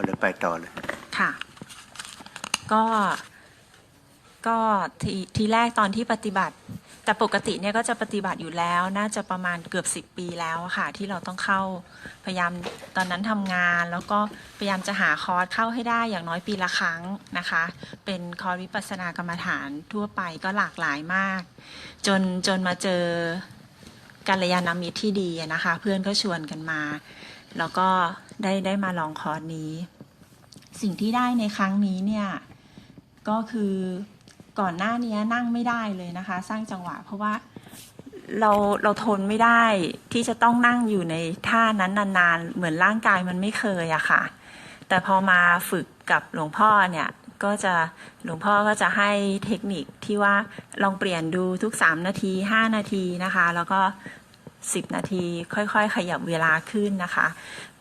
เอาเลยไปต่อเลย ค่ะ ก็ก็ทีทีแรกตอนที่ปฏิบัติ แต่ปกติเนี่ยก็จะปฏิบัติอยู่แล้ว น่าจะประมาณเกือบสิบปีแล้วค่ะ ที่เราต้องเข้าพยายามตอนนั้นทำงาน แล้วก็พยายามจะหาคอร์สเข้าให้ได้อย่างน้อยปีละครั้งนะคะ เป็นคอร์สวิปัสสนากรรมฐานทั่วไปก็หลากหลายมาก จนจนมาเจอกัลยาณมิตรที่ดีนะคะ เพื่อนก็ชวนกันมา แล้วก็ได้ได้มาลองคอร์สนี้ สิ่งที่ได้ในครั้งนี้เนี่ย ก็คือก่อนหน้านี้นั่งไม่ได้เลยนะคะ สร้างจังหวะ เพราะว่าเราเราทนไม่ได้ที่จะต้องนั่งอยู่ในท่านั้นนานๆ เหมือนร่างกายมันไม่เคยอะค่ะ แต่พอมาฝึกกับหลวงพ่อเนี่ยก็จะหลวงพ่อก็จะให้เทคนิคที่ว่าลองเปลี่ยนดูทุก 3 นาที 5 นาทีนะคะ แล้วก็ 10 นาที ค่อยๆ ขยับเวลาขึ้นนะคะ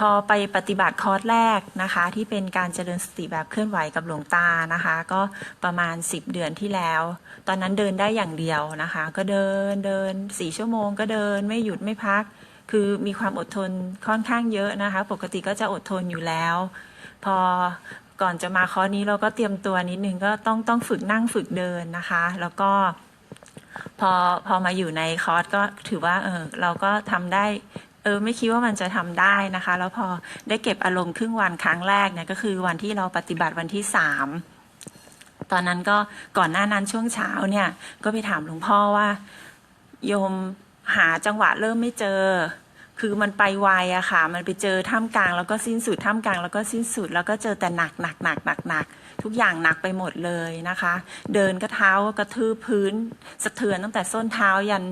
พอไปปฏิบัติคอร์สแรกนะคะ ที่เป็นการเจริญสติแบบเคลื่อนไหวกับหลวงตานะคะ ก็ประมาณ 10 เดือนที่แล้ว ตอนนั้นเดินได้อย่างเดียวนะคะ ก็เดินเดินสี่ชั่วโมงก็เดินไม่หยุดไม่พัก คือมีความอดทนค่อนข้างเยอะนะคะ ปกติก็จะอดทนอยู่แล้ว พอก่อนจะมาคอร์สนี้เราก็เตรียมตัวนิดนึงก็ต้องต้องฝึกนั่งฝึกเดินนะคะ แล้วก็ พอพอมาอยู่ในคอร์สก็ถือว่าเออเราก็ทำได้เออไม่คิดว่ามันจะทำได้นะคะ แล้วพอได้เก็บอารมณ์ครึ่งวันครั้งแรกเนี่ยก็คือวันที่เราปฏิบัติวันที่สามตอนนั้นก็ก่อนหน้านั้นช่วงเช้าเนี่ย ก็ไปถามหลวงพ่อว่า โยมหาจังหวะเริ่มไม่เจอ คือมันไปไวอะค่ะ มันไปเจอท่ามกลางแล้วก็สิ้นสุดท่ามกลางแล้วก็สิ้นสุดแล้วก็เจอแต่หนักหนักหนักหนักหนักทุกอย่างหนักไปหมดเลยนะคะ เดินก็เท้ากระทืบพื้น สะเทือนตั้งแต่ส้นเท้ายัน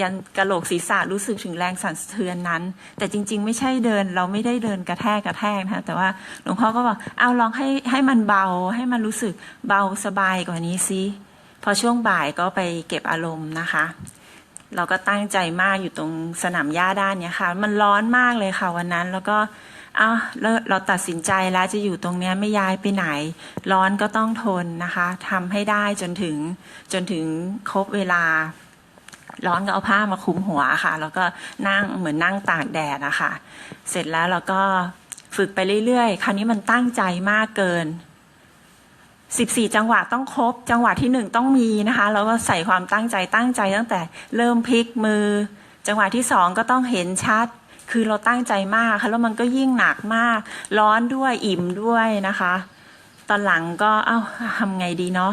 ยันกระโหลกศีรษะรู้สึกถึงแรงสั่นสะเทือนนั้น แต่จริง ๆ ไม่ใช่เดินเราไม่ได้เดินกระแทกกระแทกนะคะแต่ว่าหลวงพ่อก็บอกเอาลองให้ให้มันเบาให้มันรู้สึกเบาสบายกว่านี้สิพอช่วงบ่ายก็ไปเก็บอารมณ์นะคะ เราก็ตั้งใจมากอยู่ตรงสนามหญ้าด้านเนี้ยค่ะ มันร้อนมากเลยค่ะวันนั้น แล้วก็เอาเราเราตัดสินใจแล้วจะอยู่ตรงเนี้ยไม่ย้ายไปไหน ร้อนก็ต้องทนนะคะทำให้ได้จนถึงจนถึงครบเวลา ร้อนก็เอาผ้ามาคลุมหัวค่ะ แล้วก็นั่งเหมือนนั่งตากแดดนะคะเสร็จแล้วเราก็ฝึกไปเรื่อยๆ คราวนี้มันตั้งใจมากเกิน 14 จังหวะต้องครบ จังหวะที่หนึ่งต้องมีนะคะ แล้วก็ใส่ความตั้งใจตั้งใจตั้งแต่เริ่มพลิกมือ จังหวะที่สองก็ต้องเห็นชัด คือเราตั้งใจมากค่ะแล้วมันก็ยิ่งหนักมาก ร้อนด้วยอิ่มด้วยนะคะ ตอนหลังก็เอ้าทำไงดีเนาะ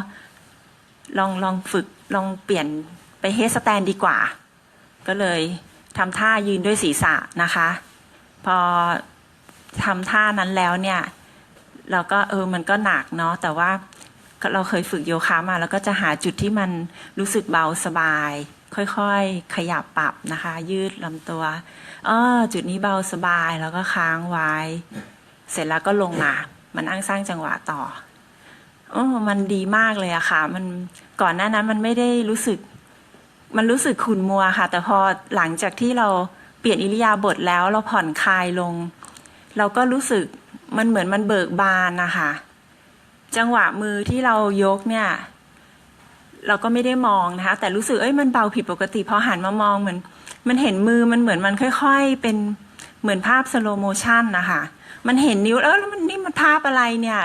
ลองลองฝึกลองเปลี่ยนไปเฮสแตนดีกว่า ก็เลยทำท่ายืนด้วยศีรษะนะคะ พอทำท่านั้นแล้วเนี่ย เราก็เออมันก็หนักเนาะแต่ว่าเราเคยฝึกโยคะมา แล้วก็จะหาจุดที่มันรู้สึกเบาสบาย ค่อยๆ ขยับปรับนะคะ ยืดลำตัวเออจุดนี้เบาสบายแล้วก็ค้างไว้ เสร็จแล้วก็ลงมา มันนั่งสร้างจังหวะต่อโอ้มันดีมากเลยอะค่ะ มันก่อนหน้านั้นมันไม่ได้รู้สึก มันรู้สึกขุ่นมัวค่ะ แต่พอหลังจากที่เราเปลี่ยนอิริยาบถแล้วเราผ่อนคลายลง เราก็รู้สึก มันเหมือนมันเบิกบานนะคะจังหวะมือที่เรายกเนี่ย เราก็ไม่ได้มองนะคะ แต่รู้สึกเอ้ยมันเบาผิดปกติพอหันมามองเหมือนมันเห็นมือมันเหมือนมันค่อย ๆ เป็นเหมือนภาพสโลโมชันนะคะมันเห็นนิ้วเออแล้วมันนี่มันภาพอะไรเนี่ย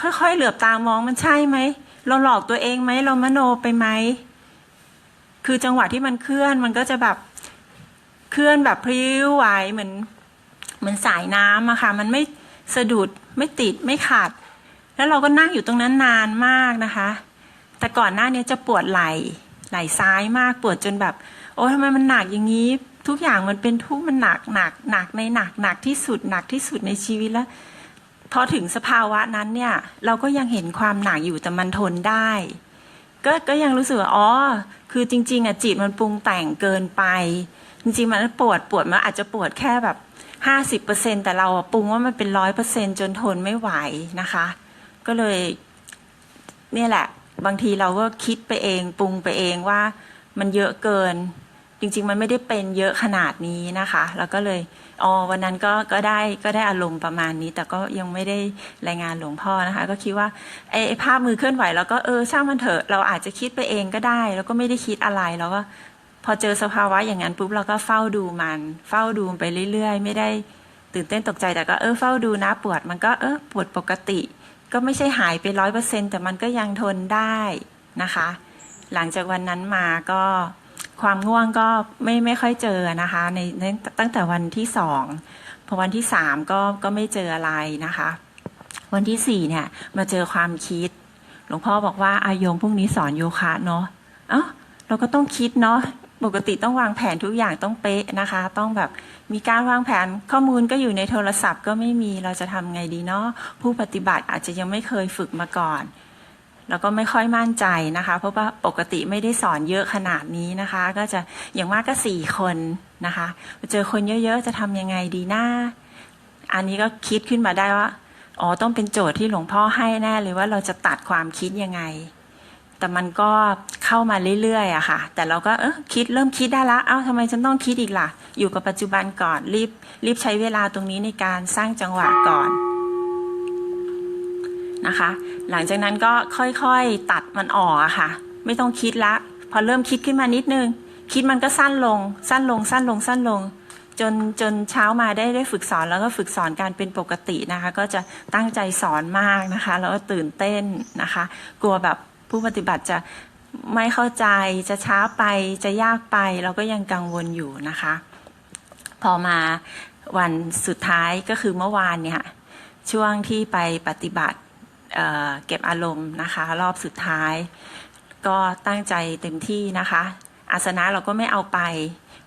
ค่อยๆ เหลือบตามองมันใช่ไหมเราหลอกตัวเองไหมเรามโนไปไหมคือจังหวะที่มันเคลื่อนมันก็จะแบบเคลื่อนแบบพริ้วไหวเหมือนเหมือนสายน้ำอะค่ะ มันไม่ สะดุดไม่ติดไม่ขาด แล้วเราก็นั่งอยู่ตรงนั้นนานมากนะคะ แต่ก่อนหน้านี้จะปวดไหล่ไหล่ซ้ายมากปวดจนแบบ โอ้ทำไมมันหนักอย่างนี้ ทุกอย่างมันเป็นทุกข์มันหนักหนักหนักในหนักหนักที่สุดหนักที่สุดในชีวิตแล้วพอถึงสภาวะนั้นเนี่ย เราก็ยังเห็นความหนักอยู่แต่มันทนได้ ก็ก็ยังรู้สึกว่าอ๋อคือจริง ๆอะจิตมันปรุงแต่งเกินไป จริงๆมันปวดปวดมันอาจจะปวดแค่แบบ ห้าสิบเปอร์เซ็นแต่เราปรุงว่ามันเป็นร้อยเปอร์เซ็นจนทนไม่ไหวนะคะ ก็เลยเนี่ยแหละ บางทีเราก็คิดไปเองปรุงไปเองว่ามันเยอะเกิน จริง ๆ มันไม่ได้เป็นเยอะขนาดนี้นะคะ แล้วก็เลยอ๋อวันนั้นก็ก็ได้ก็ได้อารมณ์ประมาณนี้ แต่ก็ยังไม่ได้รายงานหลวงพ่อนะคะ ก็คิดว่าไอ้ไอภาพมือเคลื่อนไหวเราก็เออช่างมันเถอะเราอาจจะคิดไปเองก็ได้ แล้วก็ไม่ได้คิดอะไรแล้วก็ พอเจอสภาวะอย่างนั้นปุ๊บเราก็เฝ้าดูมัน เฝ้าดูไปเรื่อยๆ ไม่ได้ตื่นเต้นตกใจแต่ก็เออเฝ้าดูนะปวดมันก็เออปวดปกติ ก็ไม่ใช่หายไปร้อยเปอร์เซ็นแต่มันก็ยังทนได้นะคะ หลังจากวันนั้นมาก็ความง่วงก็ไม่ไม่ค่อยเจอนะคะในในตั้งแต่วันที่สองพอวันที่สามก็ก็ไม่เจออะไรนะคะ วันที่สี่เนี่ยมาเจอความคิด หลวงพ่อบอกว่าอายมพรุ่งนี้สอนโยคะเนาะเอ้าเราก็ต้องคิดเนาะ ปกติต้องวางแผนทุกอย่างต้องเป๊ะนะคะ ต้องแบบมีการวางแผนข้อมูลก็อยู่ในโทรศัพท์ก็ไม่มีเราจะทำไงดีเนาะผู้ปฏิบัติอาจจะยังไม่เคยฝึกมาก่อน แล้วก็ไม่ค่อยมั่นใจนะคะ เพราะว่าปกติไม่ได้สอนเยอะขนาดนี้นะคะ ก็จะอย่างมากก็สี่คนนะคะเจอคนเยอะๆจะทำยังไงดีนะอันนี้ก็คิดขึ้นมาได้ว่าอ๋อต้องเป็นโจทย์ที่หลวงพ่อให้แน่เลยว่าเราจะตัดความคิดยังไง แต่มันก็เข้ามาเรื่อยๆอะค่ะ แต่เราก็เออคิดเริ่มคิดได้ละ เอ้าทำไมฉันต้องคิดอีกล่ะ อยู่กับปัจจุบันก่อน รีบรีบใช้เวลาตรงนี้ในการสร้างจังหวะก่อนนะคะ หลังจากนั้นก็ค่อยๆตัดมันออกอะค่ะ ไม่ต้องคิดละ พอเริ่มคิดขึ้นมานิดนึง คิดมันก็สั้นลง สั้นลง สั้นลง สั้นลง จนจนเช้ามาได้ได้ฝึกสอนแล้วก็ฝึกสอนการเป็นปกตินะคะ ก็จะตั้งใจสอนมากนะคะ แล้วก็ตื่นเต้นนะคะ กลัวแบบ ผู้ปฏิบัติจะไม่เข้าใจจะช้าไปจะยากไป เราก็ยังกังวลอยู่นะคะ พอมาวันสุดท้ายก็คือเมื่อวานเนี่ยช่วงที่ไปปฏิบัติเเก็บอารมณ์นะคะ รอบสุดท้าย ก็ตั้งใจเต็มที่นะคะ อาสนะเราก็ไม่เอาไป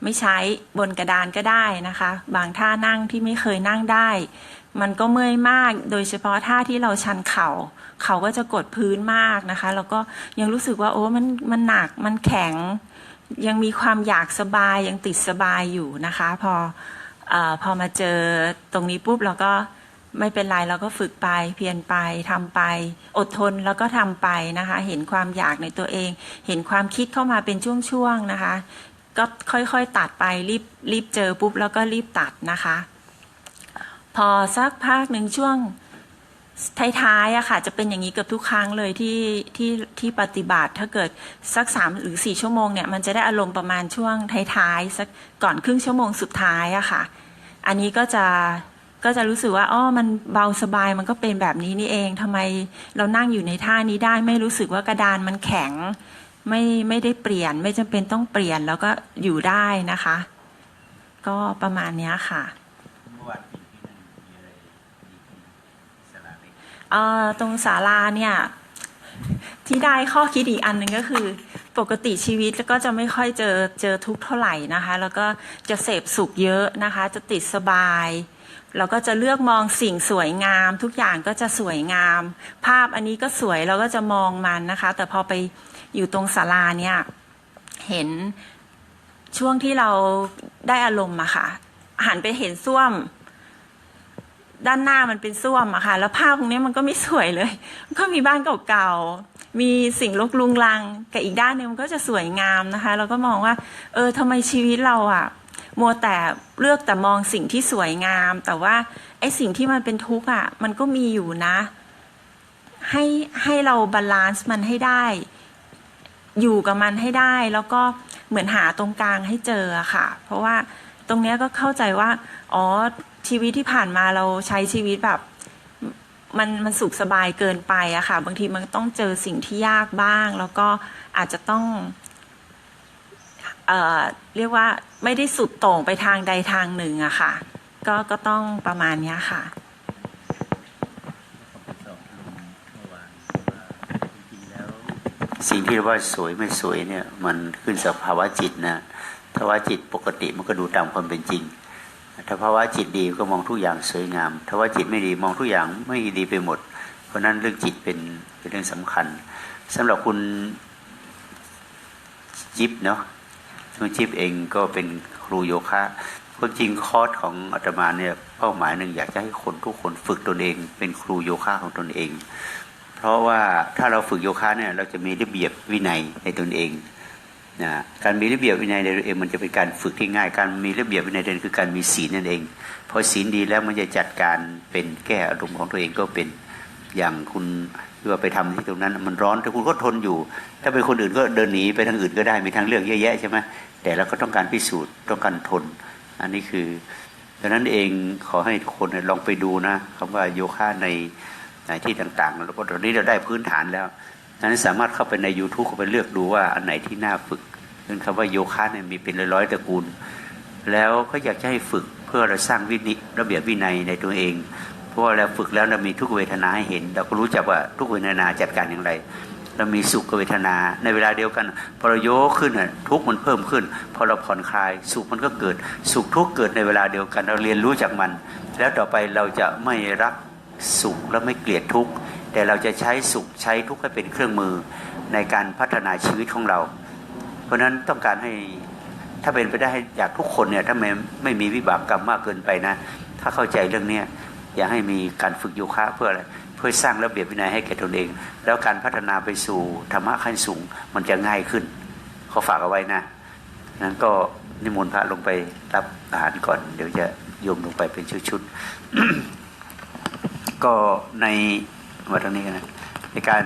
ไม่ใช้บนกระดานก็ได้นะคะ บางท่านั่งที่ไม่เคยนั่งได้ มันก็เมื่อยมากโดยเฉพาะท่าที่เราชันเข่าเขาก็จะกดพื้นมากนะคะ แล้วก็ยังรู้สึกว่าโอ้มันมันหนักมันแข็ง ยังมีความอยากสบายยังติดสบายอยู่นะคะ พอเออพอมาเจอตรงนี้ปุ๊บเราก็ ไม่เป็นไรเราก็ฝึกไปเพียรไปทำไป อดทนแล้วก็ทำไปนะคะ เห็นความอยากในตัวเอง เห็นความคิดเข้ามาเป็นช่วงๆนะคะ ก็ค่อยๆตัดไปรีบรีบเจอปุ๊บแล้วก็รีบตัดนะคะ พอสักพักหนึ่งช่วงท้ายๆอะค่ะ จะเป็นอย่างนี้เกือบทุกครั้งเลยที่ที่ที่ปฏิบัติถ้าเกิดสักสามหรือสี่ชั่วโมงเนี่ยมันจะได้อารมณ์ประมาณช่วงท้ายๆสักก่อนครึ่งชั่วโมงสุดท้ายอะค่ะ อันนี้ก็จะ ก็จะรู้สึกว่าอ้อมันเบาสบายมันก็เป็นแบบนี้นี่เองทำไมเรานั่งอยู่ในท่านี้ได้ ไม่รู้สึกว่ากระดานมันแข็ง ไม่ไม่ได้เปลี่ยน ไม่จำเป็นต้องเปลี่ยนแล้วก็อยู่ได้นะคะ ก็ประมาณเนี้ยค่ะเมื่อวานที่ที่นั่นมีอะไรดีขึ้นสลาเล็กเอ่อตรงศาลาเนี่ย ที่ได้ข้อคิดอีกอันหนึ่งก็คือ ปกติชีวิตก็จะไม่ค่อยเจอเจอทุกข์เท่าไหร่นะคะ แล้วก็จะเสพสุขเยอะนะคะ จะติดสบายเราก็จะเลือกมองสิ่งสวยงาม ทุกอย่างก็จะสวยงาม ภาพอันนี้ก็สวยเราก็จะมองมันนะคะ แต่พอไปอยู่ตรงศาลาเนี่ยเห็นช่วงที่เราได้อารมณ์อะค่ะหันไปเห็นส้วม ด้านหน้ามันเป็นส้วมอะค่ะ แล้วภาพตรงนี้มันก็ไม่สวยเลย ก็มีบ้านเก่าๆ มีสิ่งลกลุงลังกับอีกด้านหนึ่งมันก็จะสวยงามนะคะ เราก็มองว่า เออทำไมชีวิตเราอะมัวแต่เลือกแต่มองสิ่งที่สวยงาม แต่ว่าไอ้สิ่งที่มันเป็นทุกข์อะมันก็มีอยู่นะ ให้ให้เราบาลานซ์มันให้ได้ อยู่กับมันให้ได้ แล้วก็เหมือนหาตรงกลางให้เจอค่ะ เพราะว่าตรงเนี้ยก็เข้าใจว่า อ๋อชีวิตที่ผ่านมาเราใช้ชีวิตแบบ มันมันสุขสบายเกินไปอะค่ะ บางทีมันต้องเจอสิ่งที่ยากบ้าง แล้วก็อาจจะต้องเอ่อเรียกว่าไม่ได้สุดโต่งไปทางใดทางหนึ่งอะค่ะ ก็ก็ต้องประมาณนี้ค่ะสิ่งที่เราว่าสวยไม่สวยเนี่ย มันขึ้นสภาวะจิตนะถ้าว่าจิตปกติมันก็ดูตามความเป็นจริง ถ้าภาวะจิตดีก็มองทุกอย่างสวยงาม ถ้าว่าจิตไม่ดีมองทุกอย่างไม่ดีไปหมด เพราะนั้นเรื่องจิตเป็นเป็นเรื่องสำคัญสำหรับคุณจิ๊บเนาะคุณจิ๊บเองก็เป็นครูโยคะความจริงคอร์สของอาตมาเนี่ยเป้าหมายหนึ่งอยากจะให้คนทุกคนฝึกตนเอง เป็นครูโยคะของตนเอง เพราะว่าถ้าเราฝึกโยคะเนี่ยเราจะมีระเบียบวินัยในตนเอง นะการมีระเบียบวินัยในตัวเองมันจะเป็นการฝึกที่ง่าย การมีระเบียบวินัยเดินคือการมีศีลนั่นเองพอศีลดีแล้วมันจะจัดการเป็นแก้อารมณ์ของตัวเองก็เป็นอย่างคุณที่ว่าไปทำที่ตรงนั้น มันร้อนแต่คุณก็ทนอยู่ ถ้าเป็นคนอื่นก็เดินหนีไปทางอื่นก็ได้มีทางเลือกเยอะแยะใช่ไหมแต่เราก็ต้องการพิสูจน์ต้องการทน อันนี้คือดังนั้นเองขอให้ทุกคนลองไปดูนะคำว่าโยคะในในที่ต่างๆแล้วก็ตอนนี้เราได้พื้นฐานแล้ว ดังนั้นสามารถเข้าไปใน YouTube เข้าไปเลือกดูว่าอันไหนที่น่าฝึกซึ่งคำว่าโยคะเนี่ยมีเป็นร้อยๆตระกูล แล้วก็อยากจะให้ฝึกเพื่อเราสร้างวินิระเบียบวินัยในตัวเอง เพราะว่าเราฝึกแล้วเรามีทุกเวทนาให้เห็น เราก็รู้จักว่าทุกเวทนาจัดการอย่างไร เรามีสุขเวทนาในเวลาเดียวกันพอเราโยกขึ้นทุกมันเพิ่มขึ้น พอเราผ่อนคลายสุขมันก็เกิด สุขทุกเกิดในเวลาเดียวกัน เราเรียนรู้จากมัน แล้วต่อไปเราจะไม่รักสุขและไม่เกลียดทุกข์ แต่เราจะใช้สุขใช้ทุกข์ให้เป็นเครื่องมือในการพัฒนาชีวิตของเรา เพราะฉะนั้นต้องการให้ถ้าเป็นไปได้ให้อยากทุกคนเนี่ยถ้าไม่ไม่มีวิบากกรรมมากเกินไปนะ ถ้าเข้าใจเรื่องเนี้ยอยากให้มีการฝึกโยคะเพื่ออะไรเพื่อสร้างระเบียบวินัยให้แก่ตนเอง แล้วการพัฒนาไปสู่ธรรมะขั้นสูงมันจะง่ายขึ้นเขาฝากเอาไว้นะนั้นก็นิมนต์พระลงไปรับอาหารก่อน เดี๋ยวจะโยมลงไปเป็นชุดๆก็ใน มาทางนี้กันนะในการ